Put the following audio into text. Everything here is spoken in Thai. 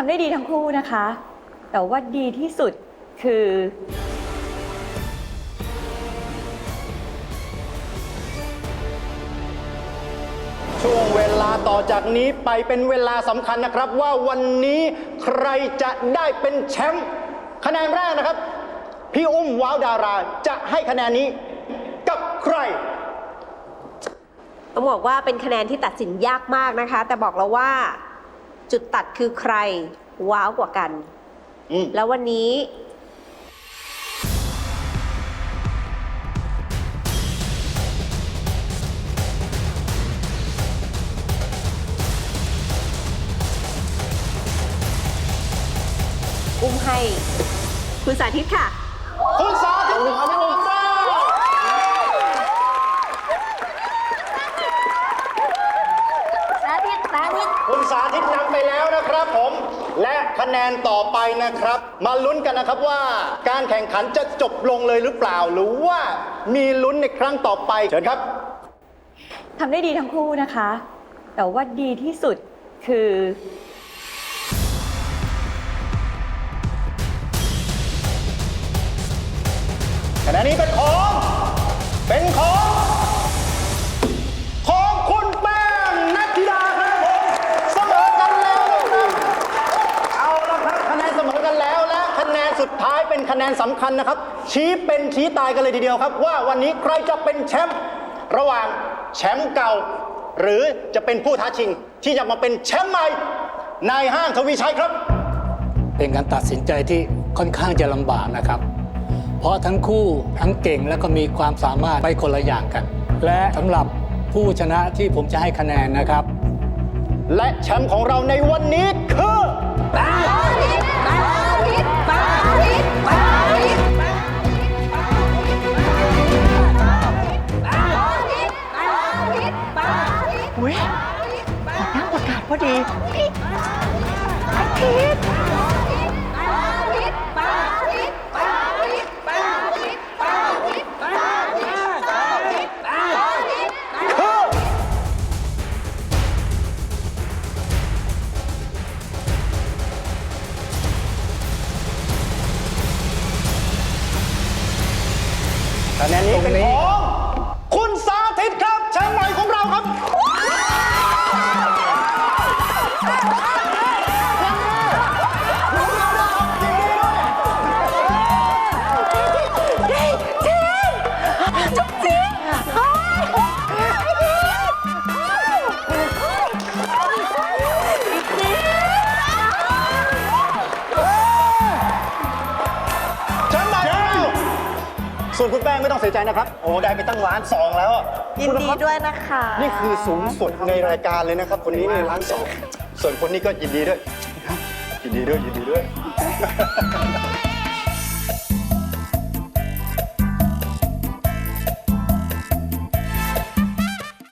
ทำได้ดีทั้งคู่นะคะ แต่ว่าดีที่สุดคือ ช่วงเวลาต่อจากนี้ไปเป็นเวลาสำคัญนะครับว่าวันนี้ใครจะได้เป็นแชมป์คะแนนแรกนะครับ พี่อุ้มว้าวดาราจะให้คะแนนนี้กับใคร ต้องบอกว่าเป็นคะแนนที่ตัดสินยากมากนะคะ แต่บอกเราว่า จุดตัดคือใครว้าวกว่ากัน อืมแล้ววันนี้อุ้มให้ คุณสาธิตค่ะ คุณสาธิตขอบคุณครับ คุณสาธิตนำไปแล้วนะครับผม และคะแนนต่อไปนะครับ มาลุ้นกันนะครับว่า การแข่งขันจะจบลงเลยหรือเปล่า หรือว่ามีลุ้นในครั้งต่อไปเชิญครับ ทำได้ดีทั้งคู่นะคะ แต่ว่าดีที่สุดคือ คะแนนนี้เป็นของ เป็นของ เป็นคะแนนสำคัญนะครับ ชี้เป็นชี้ตายกันเลยทีเดียวครับ ว่าวันนี้ใครจะเป็นแชมป์ระหว่างแชมป์เก่า หรือจะเป็นผู้ท้าชิง ที่จะมาเป็นแชมป์ใหม่ในห้างทวีชัยครับ เป็นการตัดสินใจที่ค่อนข้างจะลำบากนะครับ เพราะทั้งคู่ทั้งเก่งและก็มีความสามารถไปคนละอย่างกัน และสำหรับผู้ชนะที่ผมจะให้คะแนนนะครับ และแชมป์ของเราในวันนี้คือ ประกาศพอดีคะแนนนี้เป็นของ ส่วนคุณแป้งไม่ต้องเสียใจนะครับ โอ้ได้ไปตั้งล้านสองแล้วอะยินดีด้วยนะคะ นี่คือสูงสุดในรายการเลยนะครับ คนนี้นี่ล้านสองส่วนคนนี้ก็ยินดีด้วย ยินดีด้วยยินดีด้วย